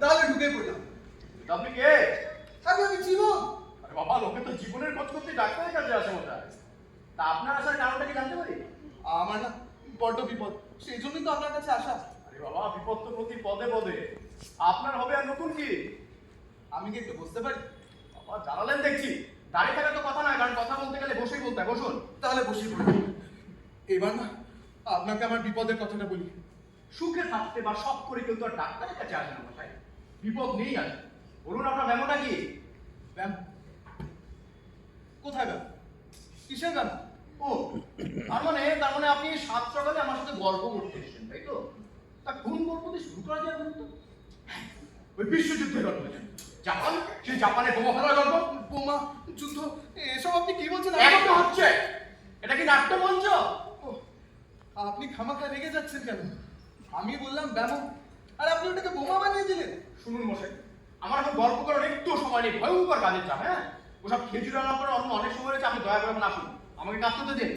তা আপনি কে? আরে আমি জীবন। আরে বাবা লোকে তো জীবনের খোঁজ করতে ডাক্তারের কাছে আসে মশাই তা আপনার আসার কারণটা কি জানতে পারি? আমার না বড্ড বিপদ সেই জন্যই তো আপনার কাছে আসা। আরে বাবা বিপদ তো প্রতি পদে পদে। আপনার হবে আর নতুন কি? আমি কি একটু বুঝতে পারি? বাবা জানালেন দেখছি। দাঁড়িয়ে থাকা তো কথা নয় কারণ কথা বলতে গেলে বসেই বলতে হয়। বসুন। তাহলে বসে পড়ি। এবার না আপনাকে আমার বিপদের কথাটা বলি। সুখে থাকতে বা সব করে কেউ তো আর ডাক্তারের কাছে আসে না মশাই। বিপদ নেই আসে বলুন আপনার ব্যামোটা কি? ব্যায়াম। কোথায় ব্যায়াম? কিসের ব্যায়াম? ও তার মানে তার মানে আপনি সাত সকালে আমার সাথে গল্প করতে এসেছেন তাই তো? তা কোন গল্প দিয়ে শুরু করা যায় বলুন তো। ওই বিশ্বযুদ্ধের গল্প। জাপান? সেই জাপানে বোমা ফেলার গল্প? বোমা যুদ্ধ এসব আপনি কি বলছেন? একটা হচ্ছে এটা কি নাট্যমঞ্চ? আপনি খামাখা রেগে যাচ্ছেন কেন? আমি বললাম ব্যামো আর আপনি ওটাকে বোমা বানিয়ে দিলেন? শুনুন মশাই আমার এখন গল্প করার একটু সময় নেই ভয়ঙ্কর কাজের চাপ হ্যাঁ? ওসব খেজুর আনার পরে অন্য অনেক সময় রয়েছে আমি দয়া করে এখন আসুন। আমাকে কাজ করতে দিন।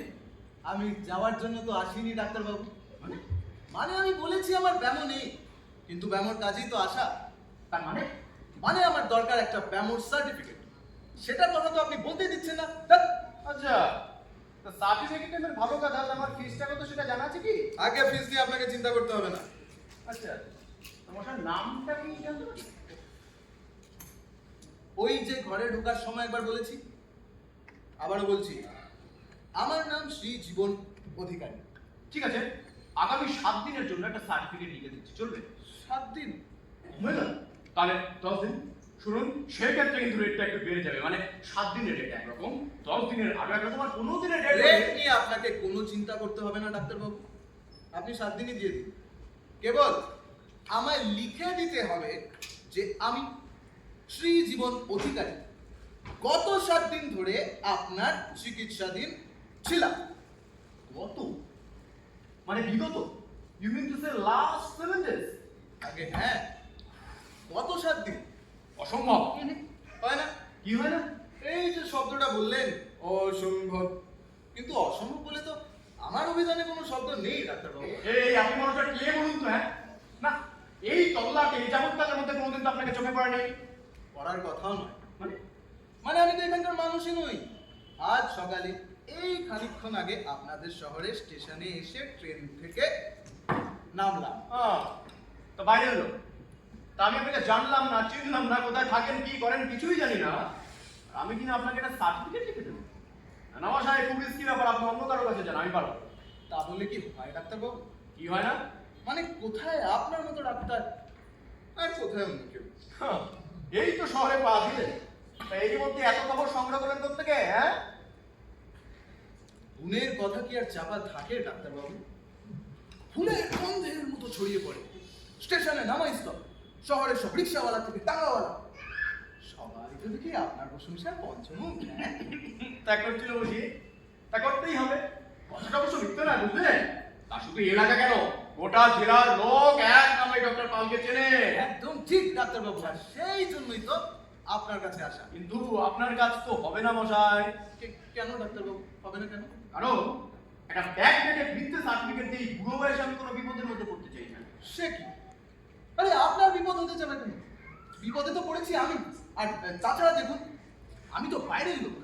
আমি যাওয়ার জন্য তো আসিনি ডাক্তারবাবু। মানে? মানে আমি বলেছি আমার ব্যামো নেই কিন্তু ব্যামোর কাজেই তো আসা। তার মানে? মানে আমার দরকার একটা ব্যামোর সার্টিফিকেট সেটার কথা তো আপনি বলতে দিচ্ছেন না। আচ্ছা সার্টিফিকেটের ভালো কথা আমার ফিসটা কত কি আগে ফিস দিয়ে আপনাকে চিন্তা করতে হবে না। আচ্ছা তোমার নামটা কি ওই যে ঘরে ঢোকার সময় একবার বলেছি আবারও বলছি আমার নাম শ্রী জীবন অধিকারী। ঠিক আছে আগামী সাত দিনের জন্য একটা সার্টিফিকেট লিখে দিচ্ছি চলবে? সাত দিন? গেল। তাহলে দশ দিন শুনুন সেক্ষেত্রে কিন্তু রেটটা একটু বেড়ে যাবে মানে সাত দিনের রেট একরকম দশ দিনের আরও একরকম আর পনেরো দিনের রেট নিয়ে আপনাকে কোনো চিন্তা করতে হবে না ডাক্তারবাবু। আপনি সাত দিনই দিয়ে দিন। কেবল আমায় লিখে দিতে হবে যে আমি শ্রী জীবন অধিকারী। গত সাত দিন ধরে আপনার চিকিৎসাধীন ছিলাম। কত মানে বিগত? You mean to say last seven days আগে হ্যাঁ। গত সাত দিন। অসম্ভব। হয় না? কি হয় না? এই যে শব্দটা বললেন অসম্ভব। কিন্তু অসম্ভব বলে তো আমার অভিধানে কোনো শব্দ নেই ডাক্তারবাবু এই আপনি মনোযোগ কে বলুন তো হ্যাঁ? না এই তল্লাটে এই যাবৎকালের মধ্যে কোনোদিন তো আপনাকে চোখে পড়েনি পড়ার কথাও নয়। মানে? মানে আমি তো এখানকার মানুষই নই। আজ সকালে এই খানিকক্ষণ আগে আপনাদের শহরে স্টেশনে এসে ট্রেন থেকে নামলাম। তো বাইরে হলো তা আমি আপনাকে জানলাম না চিনলাম না কোথায় থাকেন কি করেন কিছুই জানি না। আমি কিনা আপনাকে একটা সার্টিফিকেট লিখে দেবো? না মশাই খুব রিস্কি ব্যাপার আপনি অন্য কারও কাছে যান আমি পারব তা বলে কি হয় ডাক্তারবাবু? কি হয় না? মানে কোথায় আপনার মতো ডাক্তার? আর কোথায় অন্য কেউ? এই তো শহরে পা দিলে। তা এর মধ্যে এত খবর সংগ্রহ করলেন থেকে হ্যাঁ? গুণের কথা কি আর চাপা থাকে ডাক্তারবাবু? ফুলের গন্ধের মতো ছড়িয়ে পড়ে। স্টেশনে নামাই স্তব শহরের সব রিক্সাওয়ালা থেকে টাকাওয়ালা। তো দেখি আপনার প্রশংসার পঞ্চমুখ। তা করছিল বুঝি তা করতেই হবে। কথাটা অবশ্য মিথ্যে না বুঝলেন তা শুধু এলাকা কেন? গোটা জেলার লোক এক নামে ডক্টর পালকে চেনে। একদম ঠিক ডাক্তারবাবু। আর সেই জন্যই তো আপনার কাছে আসা। কিন্তু আপনার কাজ তো হবে না মশাই। কে- কেন ডাক্তারবাবু? হবে না কেন? কারণ একটা ব্যাগ থেকে মিথ্যে সার্টিফিকেট দিয়ে বুড়ো বয়সে আমি কোনো বিপদের মধ্যে পড়তে চাই না। সে কি? আরে আপনার বিপদ হতে যাবে কেন? বিপদে তো পড়েছি আমি। আর তাছাড়া দেখুন, আমি তো বাইরের লোক।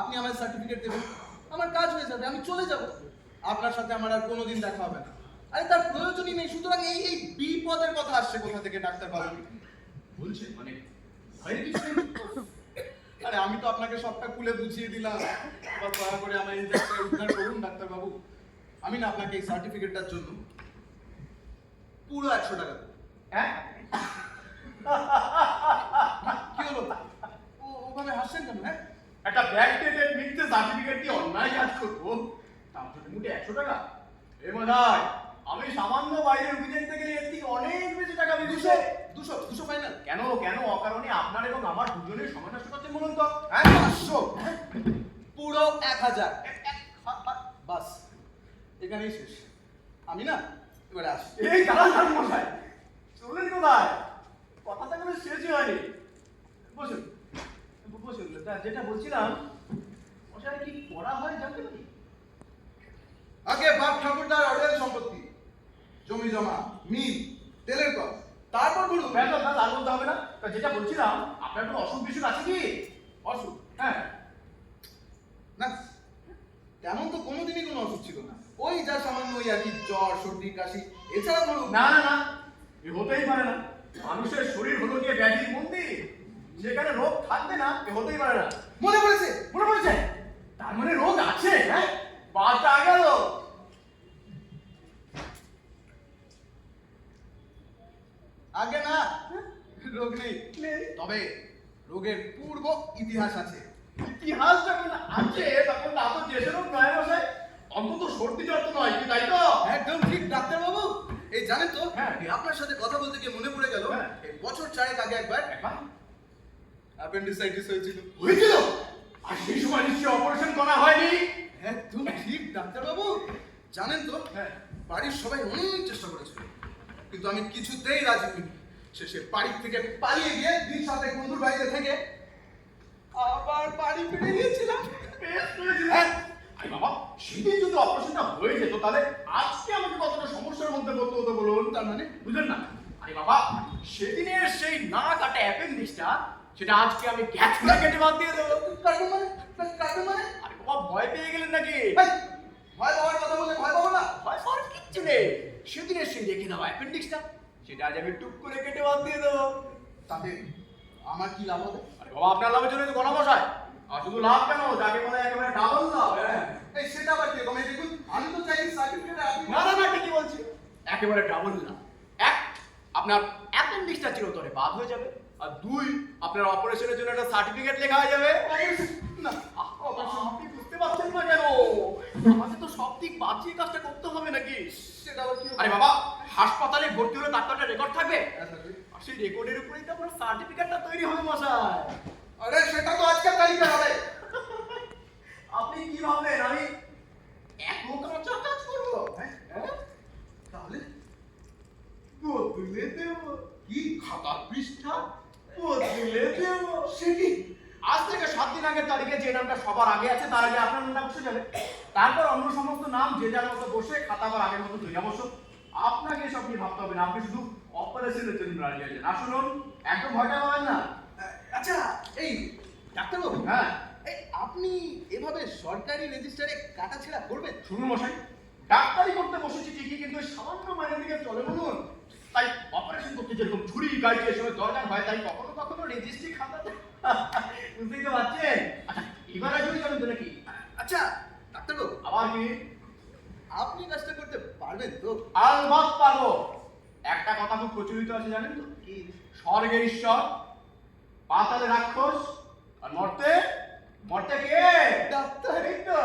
আপনি আমার সার্টিফিকেট দেবেন, আমার কাজ হয়ে যাবে, আমি চলে যাব। আপনার সাথে আমার আর কোনোদিন দেখা হবে না। আরে তার প্রয়োজনই নেই, সুতরাং এই এই বিপদের কথা আসছে কোথা থেকে, ডাক্তার বাবু? বলছেন মানে আরে আমি তো আপনাকে সবটা খুলে বুঝিয়ে দিলাম। এবার দয়া করে আমার এই উদ্ধার করুন, ডাক্তার বাবু। আমি না আপনাকে এই সার্টিফিকেটটার জন্য পুরো একশো টাকা হ্যাঁ কি হলো ও ওভাবে হাসছেন কেন হ্যাঁ একটা ব্যাগ থেকে মিথ্যে সার্টিফিকেট দিয়ে অন্যায় কাজ করব তার জন্য মুঠে একশো টাকা এ মজাই আমি সামান্য বাইরের অভিযান থেকে এর থেকে অনেক বেশি টাকা দুশো বিদুষে দুশো দুশো ফাইনাল কেন কেন? অকারণে আপনার এবং আমার দুজনের সময় নষ্ট করছেন বলুন তো। হ্যাঁ পাঁচশো। পুরো এক হাজার। বাস এখানেই শেষ। আমি না এবারে আসি এই দাঁড়ান দাঁড়ান মশাই। চললেন কোথায়? কথাটা কোনো শেষই হয়নি। বসুন। বসুন যেটা বলছিলাম মশাই কি করা হয় জানতে পারি আগে বাপ ঠাকুরদার অরিয়াল সম্পত্তি জমি জমা মিল তেলের কল। তারপর বলুন। ব্যাস ব্যাস আর বলতে হবে না। তা যেটা বলছিলাম আপনার কোনো অসুখ বিসুখ আছে কি? অসুখ হ্যাঁ। না তেমন তো কোনোদিনই কোনো অসুখ ছিল না। ওই যা সামান্য ওই আর কি জ্বর সর্দি কাশি এছাড়া কোনো না না না এ হতেই পারে না। মানুষের শরীর হলো গিয়ে ব্যাধির মন্দির। যেখানে রোগ থাকবে না এ হতেই পারে না। মনে পড়েছে? মনে পড়েছে? তার মানে রোগ আছে হ্যাঁ? বাঁচা গেল আগে না রোগ নেই তবে রোগের পূর্ব ইতিহাস আছে। ইতিহাস যখন আছে তখন তা তো দেশের রোগ নয় বসে অন্তত সর্দি জ্বর তো নয় কি তাই তো? একদম ঠিক ডাক্তার বাবু এই জানেন তো হ্যাঁ। আপনার সাথে কথা বলতে গিয়ে মনে পড়ে গেল হ্যাঁ। এই বছর চারেক আগে একবার একবার? অ্যাপেন্ডিসাইটিস হয়েছিল। হয়েছিল? আর সেই সময় নিশ্চয়ই অপারেশন করা হয়নি? একদম ঠিক ডাক্তার বাবু জানেন তো হ্যাঁ। বাড়ির সবাই অনেক চেষ্টা করেছিল। কিন্তু আমি কিছুতেই রাজি হইনি। শেষে বাড়ি থেকে পালিয়ে গিয়ে দিন সাথে বন্ধুর বাড়িতে থেকে আবার বাড়ি ফিরে গিয়েছিলাম। হ্যাঁ। আরে বাবা সেদিন যদি অপারেশনটা হয়ে যেত তাহলে আজকে আমাকে কতটা সমস্যার মধ্যে পড়তে হতো বলুন? তার মানে বুঝলেন না? আরে বাবা সেদিনের সেই না কাটা অ্যাপেন্ডিক্সটা সেটা আজকে আমি গ্যাস করে কেটে বাদ দিয়ে দেবো। কাটবে মানে? কাটবে মানে? আরে বাবা ভয় পেয়ে গেলেন নাকি? ভয় পাওয়ার কথা বলে ভয় পাবো না। ভয় পাওয়ার কিচ্ছু নেই। সেদিনের সেই দেখে নাও অ্যাপেন্ডিক্সটা সেটা আজ আমি টুক করে কেটে বাদ দিয়ে দেবো। তাতে আমার কি লাভ হবে? আরে বাবা আপনার লাভের জন্য তো গণা বসায় আর শুধু লাভ কেন? যাকে বলে একেবারে ডাবল লাভ হ্যাঁ? এই সেটা আবার কীরকম এই দেখুন? আমি তো চাই সার্টিফিকেট আপনি না না না ঠিকই বলছি। একেবারে ডাবল না এক আপনার অ্যাপেন্ডিক্সটা চিরতরে বাদ হয়ে যাবে। আর দুই আপনার অপারেশনের জন্য একটা সার্টিফিকেট লেখা হয়ে যাবে। না। আপনি বুঝতে পারছেন না কেন? আমাদের তো সব দিক বাঁচিয়ে কাজটা করতে হবে নাকি? সেটা আবার আরে বাবা হাসপাতালে ভর্তি হলে একটা রেকর্ড থাকবে? হ্যাঁ, আর সেই রেকর্ডের উপরেই তো আপনার সার্টিফিকেটটা তৈরি হবে মশাই। আরে সেটা তো আজকের তারিখে হবে। আপনি কি ভাবলেন? আমি এক কাঁচা কাজ করব? হ্যাঁ? হ্যাঁ। তাহলে বদলে দেব। কি খাতার পৃষ্ঠা? বদলে দেব। সে কি? আজ থেকে সাত দিন আগের তারিখে যে নামটা সবার আগে আছে তার আগে আপনার নামটা বসে যাবে। তারপর অন্য সমস্ত নাম যে যার মতো বসে খাতা আবার আগের মতো তৈরি অবশ্য। আপনাকে এসব নিয়ে ভাবতে হবে না। আপনি শুধু অপারেশনের জন্য রাজি আছেন। শুনুন একদম ভয়টা পাবেন না। আচ্ছা এই ডাক্তার বাবু হ্যাঁ। এই আপনি এভাবে সরকারি রেজিস্টারে কাটাছেড়া করবেন? শুনুন মশাই ডাক্তারি করতে বসেছি ঠিকই কিন্তু সামান্য মাইনের দিকে চলে বলুন। তাই অপারেশন করতে যেরকম ছুরি গাড়ি সময় দরকার হয় তাই কখনো কখনো রেজিস্ট্রি খাতাতে বুঝতেই তো পারছেন? আচ্ছা এবার আসলে যাবেন তো নাকি। আচ্ছা ডাক্তারবাবু। আবার কি? আপনি কাজটা করতে পারবেন তো? আলবাত পারব একটা কথা খুব প্রচলিত আছে জানেন তো? কি? স্বর্গের ঈশ্বর পাতালে রাক্ষস আর মর্তে মর্তে কে? ডাক্তার এই তো।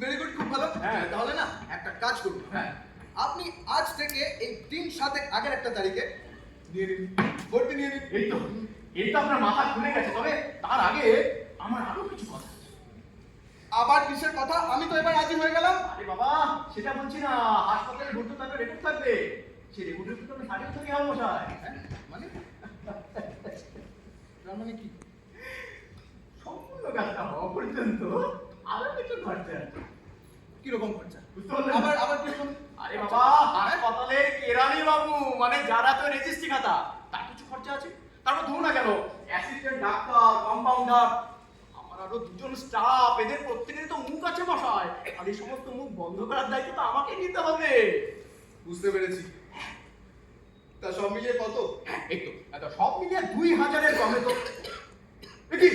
ভেরি গুড খুব ভালো। হ্যাঁ। তাহলে না একটা কাজ করুন। হ্যাঁ। আপনি আজ থেকে এই দিন সাতেক আগের একটা তারিখে নিয়ে নিন ভর্তি নিয়ে নিন। এই তো এই তো আপনার মাথা খুলে গেছে। তবে তার আগে আমার আরও কিছু কথা। আবার কিসের কথা আমি তো এবার রাজি হয়ে গেলাম। আরে বাবা সেটা বলছি না। হাসপাতালে ভর্তি থাকবে রেকর্ড থাকবে। সেই রেকর্ডের তো আমি সার্টিফিকেট থেকে হবে হ্যাঁ? মানে? তার মানে কি? সম্পূর্ণ কাজটা হওয়া পর্যন্ত আরও কিছু খরচা আছে। কীরকম খরচা? আবার আবার কীরকম? আরে বাবা হাসপাতালের কেরানি বাবু মানে যারা তো রেজিস্ট্রি খাতা তার কিছু খরচা আছে? তারপর ধরুন না কেন অ্যাসিস্ট্যান্ট ডাক্তার কম্পাউন্ডার আরও দুজন স্টাফ এদের প্রত্যেকেরই তো মুখ আছে মশাই। আর এই সমস্ত মুখ বন্ধ করার দায়িত্ব তো আমাকে নিতে হবে। বুঝতে পেরেছি। তা সব মিলিয়ে কত? হ্যাঁ, এই সব মিলিয়ে দুই হাজারের কমে তো কি?